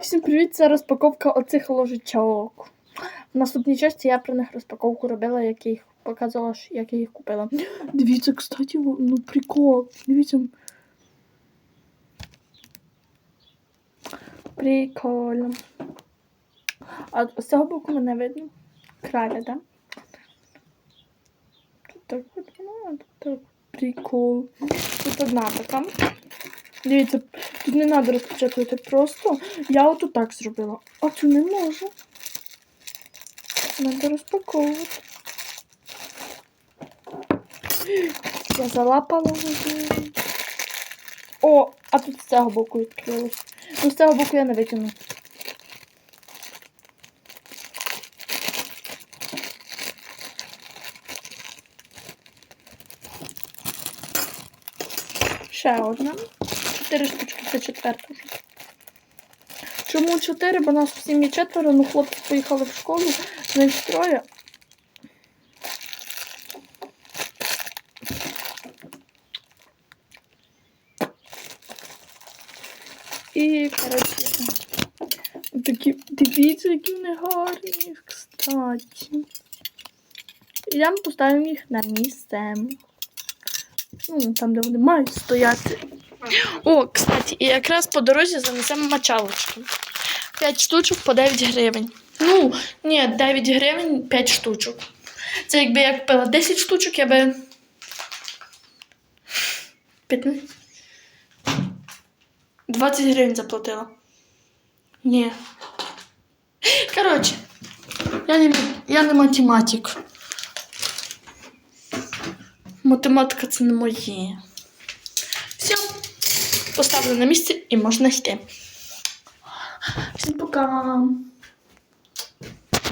Всім привіт, це розпаковка оцих ложечок. В наступній часті я про них розпаковку робила, як я їх показувала, як я їх купила. Дивіться, кстати, ну прикол. Дивіться. Прикольно. А з цього боку мене видно. Краля, да? Тут так от, ну, тут так. Прикол. Тут одна така. Дивіться, тут не треба розпечатувати просто. Я от так зробила. А цю не можу. Треба розпаковувати. Я залапала вже. О, а тут з цього боку відкрилось. Ну, з цього боку я не витягну. Ще одна. Чотири штучки, це четверта. Чому чотири? Бо нас в сім'ї четверо, ну хлопці поїхали в школу, з них троє. І, коротше, такі, дивіться, які вони гарні, кстати. Йдемо поставимо їх на місце. Ну, там, де вони мають стояти. О, кстати, і якраз по дорозі занесемо мочалочки. 5 штучок по 9 гривень. Ну, ні, 9 гривень 5 штучок. Це якби я купила 10 штучок, я би. 15. 20 гривень заплатила. Ні. Коротше, я не, я не математик. Математика це не моє. Поставлю на місце і можна йти. Всім пока.